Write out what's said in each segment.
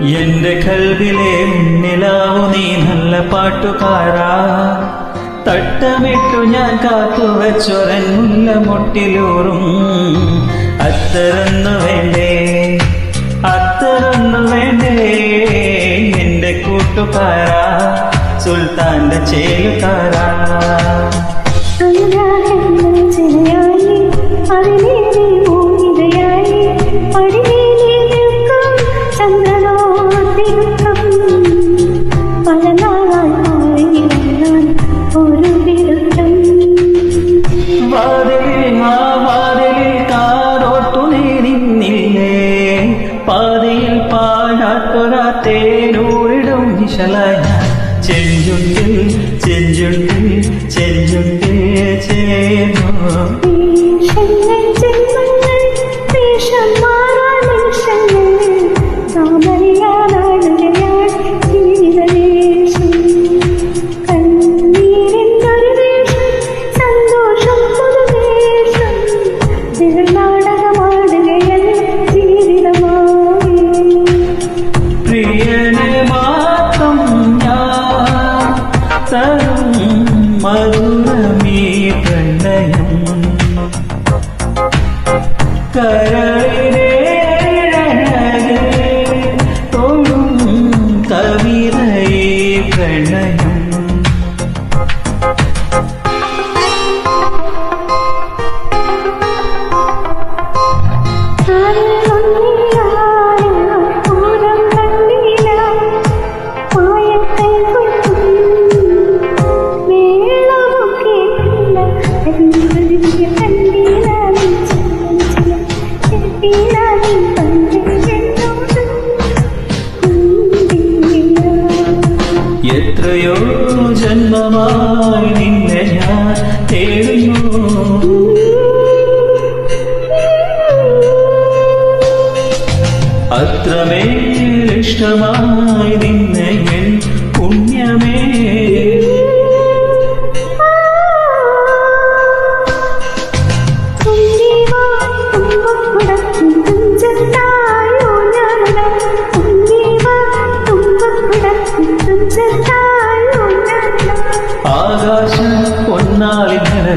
കൽവിലെ മുന്നിലാവു നീ നല്ല പാട്ടുകാരാ. തട്ടമിട്ടു ഞാൻ കാത്തുവച്ചൊരൻ മുല്ല മുട്ടിലൂറും അത്തരന്നു വേണ്ടേ അത്തരന്നു വേണ്ടേ എന്റെ കൂട്ടുകാരാ സുൽത്താന്റെ ചേലുകാരാ. തേനൂരിടും നിശലായ ചെഞ്ചുണ്ടിൽ ചെഞ്ചുണ്ടിൽ कर എത്രയോ ജന്മമായി നിന്നെ ഞാൻ തേടുന്നു. അത്രമേൽ ഇഷ്ടമായി നിന്നെ എൻ പുണ്യമേ. ആകാശം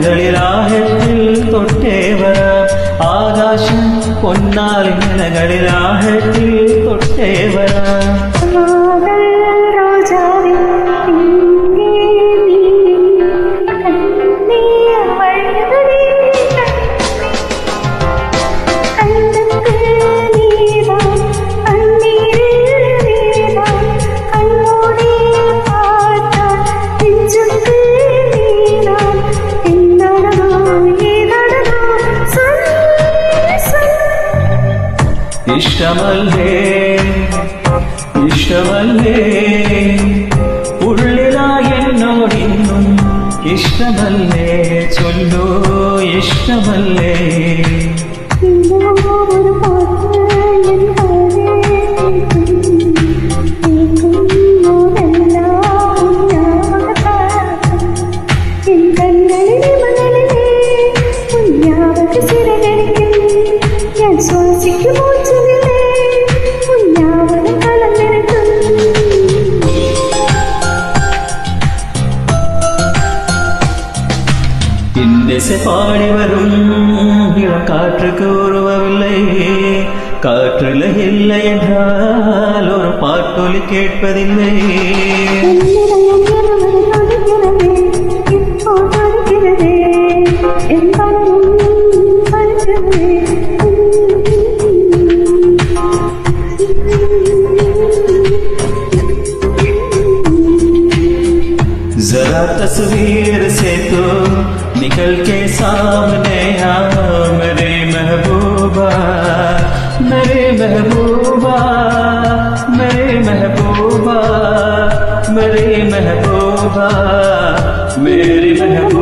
പൊന്നാലിങ്ങനകളിലാഹത്തിൽ തൊട്ടേവര ആകാശം പൊന്നാലിങ്ങനകളിലാഹത്തിൽ തൊട്ടേവര ഇഷ്ടമല്ലേ ഇഷ്ടമല്ലേ ഉള്ളിലായി എന്നോടിന്നും ഇഷ്ടമല്ലേ ചൊല്ലൂ ഇഷ്ടമല്ലേ ഒരു திசை பாடி வரும். காற்றுக்கு உருவவில்லை. காற்றுல இல்லை என்றால் ஒரு பாட்டொலி கேட்பதில்லை. जरा तस्वीर से तो निकल के सामने आ मेरे महबूबा मेरे महबूबा मेरे महबूबा मेरे महबूबा मेरी महबूबा।